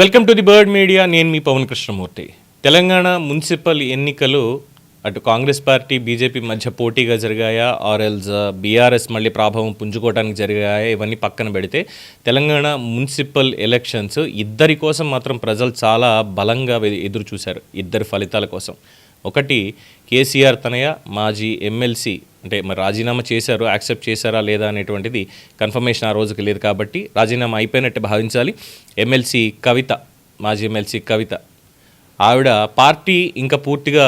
Welcome to the bird media నేను మీ Pavan Krishnamurthy. Telangana municipal ఎన్నికలు అటు కాంగ్రెస్ పార్టీ బీజేపీ మధ్య పోటీగా జరిగాయా? ఆర్ఎల్స్ బీఆర్ఎస్ మళ్ళీ ప్రభావం పుంజుకోవడానికి జరిగాయా? ఇవన్నీ పక్కన పెడితే తెలంగాణ మున్సిపల్ ఎలక్షన్స్ ఇద్దరి కోసం మాత్రం ప్రజలు చాలా బలంగా ఎదురు చూశారు ఇద్దరి ఫలితాల కోసం. ఒకటి కేసీఆర్ తనయ మాజీ ఎమ్మెల్సీ అంటే మరి రాజీనామా చేశారు యాక్సెప్ట్ చేశారా లేదా అనేటువంటిది కన్ఫర్మేషన్ ఆ రోజుకి లేదు కాబట్టి రాజీనామా అయిపోయినట్టు భావించాలి. ఎమ్మెల్సీ కవిత మాజీ ఎమ్మెల్సీ కవిత ఆవిడ పార్టీ ఇంకా పూర్తిగా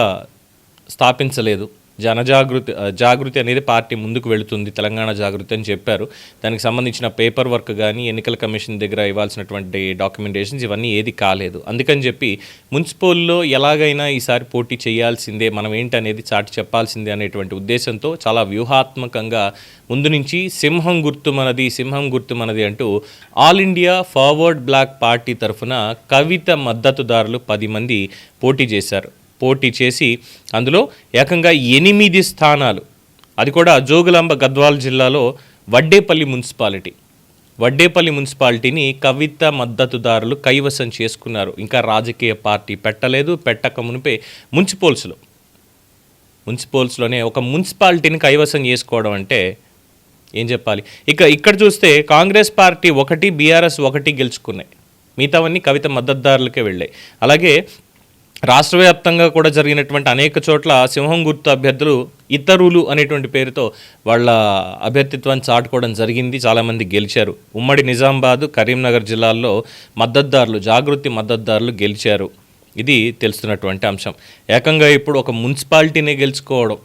స్థాపించలేదు. జనజాగృతి జాగృతి అనేది పార్టీ ముందుకు వెళుతుంది తెలంగాణ జాగృతి అని చెప్పారు. దానికి సంబంధించిన పేపర్ వర్క్ కానీ ఎన్నికల కమిషన్ దగ్గర ఇవ్వాల్సినటువంటి డాక్యుమెంటేషన్స్ ఇవన్నీ ఏది కాలేదు. అందుకని చెప్పి మున్సిపల్లో ఎలాగైనా ఈసారి పోటీ చేయాల్సిందే మనం ఏంటనేది చాటి చెప్పాల్సిందే అనేటువంటి ఉద్దేశంతో చాలా వ్యూహాత్మకంగా ముందు నుంచి సింహం గుర్తు మనది సింహం గుర్తు మనది అంటూ all India forward block party తరఫున కవిత మద్దతుదారులు పది మంది పోటీ చేశారు. పోటీ చేసి అందులో ఏకంగా ఎనిమిది స్థానాలు. అది కూడా జోగులాంబ గద్వాల్ జిల్లాలో వడ్డేపల్లి మున్సిపాలిటీ. వడ్డేపల్లి మున్సిపాలిటీని కవిత మద్దతుదారులు కైవసం చేసుకున్నారు. ఇంకా రాజకీయ పార్టీ పెట్టలేదు పెట్టక మునిపే మున్సిపల్స్లో. మున్సిపల్స్లోనే ఒక మున్సిపాలిటీని కైవసం చేసుకోవడం అంటే ఏం చెప్పాలి? ఇక ఇక్కడ చూస్తే కాంగ్రెస్ పార్టీ ఒకటి బీఆర్ఎస్ ఒకటి గెలుచుకున్నాయి. మిగతావన్నీ కవిత మద్దతుదారులకే వెళ్ళాయి. అలాగే రాష్ట్ర వ్యాప్తంగా కూడా జరిగినటువంటి అనేక చోట్ల సింహం గుర్తు అభ్యర్థులు ఇతరులు అనేటువంటి పేరుతో వాళ్ళ అభ్యర్థిత్వాన్ని చాటుకోవడం జరిగింది. చాలామంది గెలిచారు. ఉమ్మడి నిజామాబాద్ కరీంనగర్ జిల్లాల్లో మద్దతుదారులు జాగృతి మద్దతుదారులు గెలిచారు. ఇది తెలుస్తున్నటువంటి అంశం. ఏకంగా ఇప్పుడు ఒక మున్సిపాలిటీనే గెలుచుకోవడం.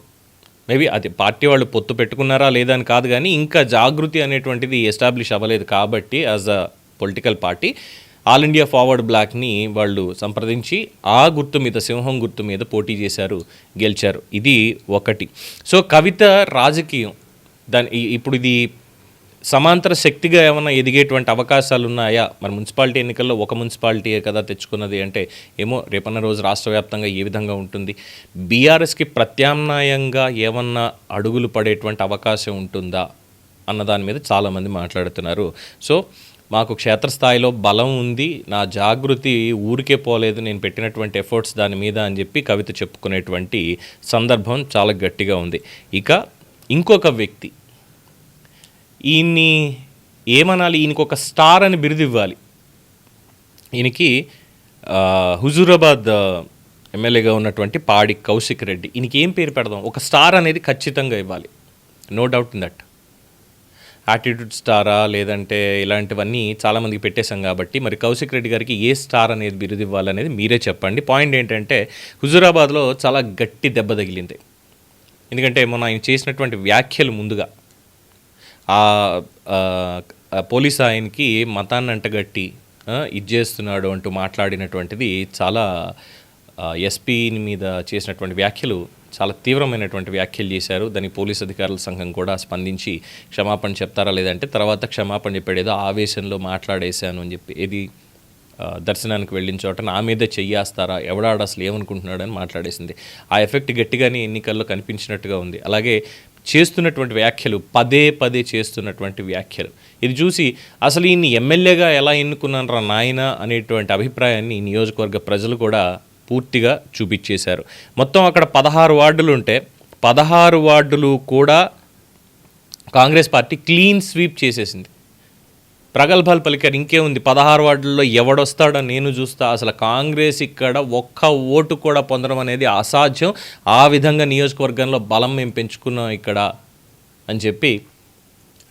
మేబీ అది పార్టీ వాళ్ళు పొత్తు పెట్టుకున్నారా లేదా అని కాదు కానీ ఇంకా జాగృతి అనేటువంటిది ఎస్టాబ్లిష్ అవ్వలేదు కాబట్టి as a political party all India forward బ్లాక్ని వాళ్ళు సంప్రదించి ఆ గుర్తు మీద సింహం గుర్తు మీద పోటీ చేశారు గెలిచారు. ఇది ఒకటి. సో కవిత రాజకీయం దాని ఇప్పుడు ఇది సమాంతర శక్తిగా ఏమైనా ఎదిగేటువంటి అవకాశాలు ఉన్నాయా మరి మున్సిపాలిటీ ఎన్నికల్లో ఒక మున్సిపాలిటీయే కదా తెచ్చుకున్నది అంటే ఏమో రేపన్న రోజు రాష్ట్ర వ్యాప్తంగా ఏ విధంగా ఉంటుంది? బీఆర్ఎస్కి ప్రత్యామ్నాయంగా ఏమన్నా అడుగులు పడేటువంటి అవకాశం ఉంటుందా? అన్న దాని మీద చాలామంది మాట్లాడుతున్నారు. సో మాకు క్షేత్రస్థాయిలో బలం ఉంది నా జాగృతి ఊరికే పోలేదు నేను పెట్టినటువంటి ఎఫర్ట్స్ దాని మీద అని చెప్పి కవిత చెప్పుకునేటువంటి సందర్భం చాలా గట్టిగా ఉంది. ఇక ఇంకొక వ్యక్తి. ఈయన్ని ఏమనాలి? ఈయనకి ఒక స్టార్ అని బిరుదు ఇవ్వాలి. ఈయనకి హుజూరాబాద్ ఎమ్మెల్యేగా ఉన్నటువంటి పాడి కౌశిక్ రెడ్డి. ఈయనకి ఏం పేరు పెడదాం? ఒక స్టార్ అనేది ఖచ్చితంగా ఇవ్వాలి. No doubt in that. Attitude స్టారా లేదంటే ఇలాంటివన్నీ చాలామందికి పెట్టేశాం కాబట్టి మరి కౌశిక్ రెడ్డి గారికి ఏ స్టార్ అనేది బిరుదు ఇవ్వాలనేది మీరే చెప్పండి. పాయింట్ ఏంటంటే హుజూరాబాద్లో చాలా గట్టి దెబ్బ తగిలింది. ఎందుకంటే మొన్న ఆయన చేసినటువంటి వ్యాఖ్యలు ముందుగా ఆ పోలీస్ ఆయనకి మతాన్ని అంటగట్టి ఆ, ఇది చేస్తున్నాడు అంటూ మాట్లాడినటువంటిది చాలా ఎస్పీని మీద చేసినటువంటి వ్యాఖ్యలు చాలా తీవ్రమైనటువంటి వ్యాఖ్యలు చేశారు. దానికి పోలీస్ అధికారుల సంఘం కూడా స్పందించి క్షమాపణ చెప్తారా లేదంటే తర్వాత క్షమాపణ చెప్పాడు ఏదో ఆవేశంలో మాట్లాడేశాను అని చెప్పి ఏది దర్శనానికి వెళ్ళిన చోట నా మీద చెయ్యేస్తారా? ఎవడాడు అసలు ఏమనుకుంటున్నాడని మాట్లాడేసింది. ఆ ఎఫెక్ట్ గట్టిగానే ఎన్నికల్లో కనిపించినట్టుగా ఉంది. అలాగే చేస్తున్నటువంటి వ్యాఖ్యలు పదే పదే చేస్తున్నటువంటి వ్యాఖ్యలు. ఇది చూసి అసలు ఈయన్ని ఎమ్మెల్యేగా ఎలా ఎన్నుకున్నారా నాయన అనేటువంటి అభిప్రాయాన్ని ఈ నియోజకవర్గ ప్రజలు కూడా పూర్తిగా చూపించేశారు. మొత్తం అక్కడ పదహారు వార్డులు ఉంటే పదహారు వార్డులు కూడా కాంగ్రెస్ పార్టీ క్లీన్ స్వీప్ చేసేసింది. ప్రగల్భాలు పలికారు ఇంకేముంది పదహారు వార్డుల్లో ఎవడొస్తాడో నేను చూస్తా. అసలు కాంగ్రెస్ ఇక్కడ ఒక్క ఓటు కూడా పొందడం అనేది అసాధ్యం. ఆ విధంగా నియోజకవర్గంలో బలం మేము పెంచుకున్నాం ఇక్కడ అని చెప్పి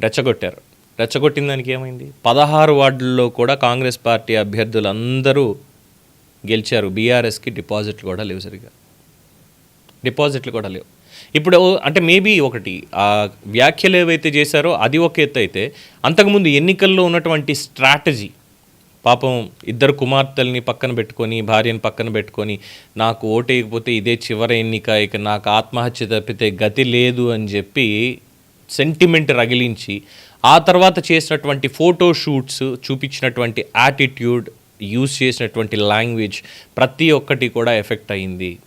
రెచ్చగొట్టారు. రెచ్చగొట్టిన దానికి ఏమైంది? పదహారు వార్డుల్లో కూడా కాంగ్రెస్ పార్టీ అభ్యర్థులందరూ గెలిచారు. బీఆర్ఎస్కి డిపాజిట్లు కూడా లేవు సరిగా డిపాజిట్లు కూడా లేవు. ఇప్పుడు అంటే మేబీ ఒకటి ఆ వ్యాఖ్యలు ఏవైతే చేశారో అది ఒక ఎత్తు అయితే అంతకుముందు ఎన్నికల్లో ఉన్నటువంటి స్ట్రాటజీ పాపం ఇద్దరు కుమార్తెల్ని పక్కన పెట్టుకొని భార్యని పక్కన పెట్టుకొని నాకు ఓటేయకపోతే ఇదే చివరి ఎన్నిక ఇక నాకు ఆత్మహత్య తప్పితే గతి లేదు అని చెప్పి సెంటిమెంట్ రగిలించి ఆ తర్వాత చేసినటువంటి ఫోటో షూట్స్ చూపించినటువంటి యాటిట్యూడ్ యూజ్ చేసినటువంటి లాంగ్వేజ్ ప్రతి ఒక్కటి కూడా ఎఫెక్ట్ అయింది.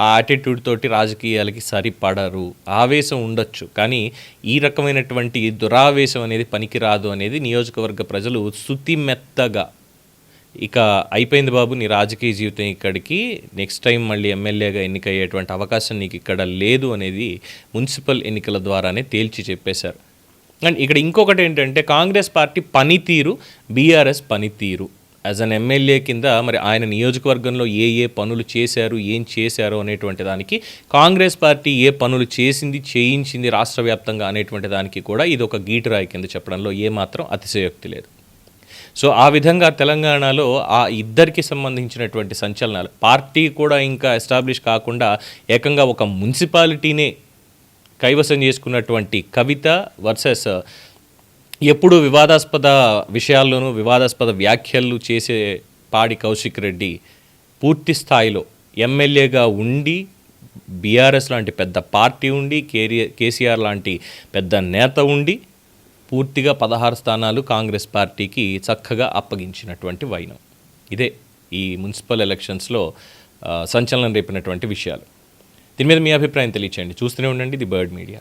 ఆ యాటిట్యూడ్ తోటి రాజకీయాలకి సరిపడరు. ఆవేశం ఉండొచ్చు. కానీ ఈ రకమైనటువంటి దురావేశం అనేది పనికిరాదు అనేది నియోజకవర్గ ప్రజలు శుతి మెత్తగా ఇక అయిపోయింది బాబు నీ రాజకీయ జీవితం ఇక్కడికి. నెక్స్ట్ టైం మళ్ళీ ఎమ్మెల్యేగా ఎన్నికయ్యేటువంటి అవకాశం నీకు ఇక్కడ లేదు అనేది మున్సిపల్ ఎన్నికల ద్వారానే తేల్చి చెప్పేశారు. అండ్ ఇక్కడ ఇంకొకటి ఏంటంటే కాంగ్రెస్ పార్టీ పనితీరు బీఆర్ఎస్ పనితీరు. యాజ్ అన్ ఎమ్మెల్యే కింద మరి ఆయన నియోజకవర్గంలో ఏ ఏ పనులు చేశారు ఏం చేశారు అనేటువంటి దానికి కాంగ్రెస్ పార్టీ ఏ పనులు చేసింది చేయించింది రాష్ట్ర వ్యాప్తంగా అనేటువంటి దానికి కూడా ఇది ఒక గీటురాయి కింద చెప్పడంలో ఏమాత్రం అతిశయోక్తి లేదు. సో ఆ విధంగా తెలంగాణలో ఆ ఇద్దరికి సంబంధించినటువంటి సంచలనాలు పార్టీ కూడా ఇంకా ఎస్టాబ్లిష్ కాకుండా ఏకంగా ఒక మున్సిపాలిటీనే కైవసం చేసుకున్నటువంటి కవిత వర్సెస్ ఎప్పుడు వివాదాస్పద విషయాల్లోనూ వివాదాస్పద వ్యాఖ్యలు చేసే పాడి కౌశిక్ రెడ్డి పూర్తి స్థాయిలో ఎమ్మెల్యేగా ఉండి బీఆర్ఎస్ లాంటి పెద్ద పార్టీ ఉండి కేరీ కేసీఆర్ లాంటి పెద్ద నేత ఉండి పూర్తిగా పదహారు స్థానాలు కాంగ్రెస్ పార్టీకి చక్కగా అప్పగించినటువంటి వైనం. ఇదే ఈ మున్సిపల్ ఎలక్షన్స్లో సంచలనం రేపినటువంటి విషయాలు. దీని మీద మీ అభిప్రాయం తెలియచేయండి. చూస్తూనే ఉండండి ది బర్డ్ మీడియా.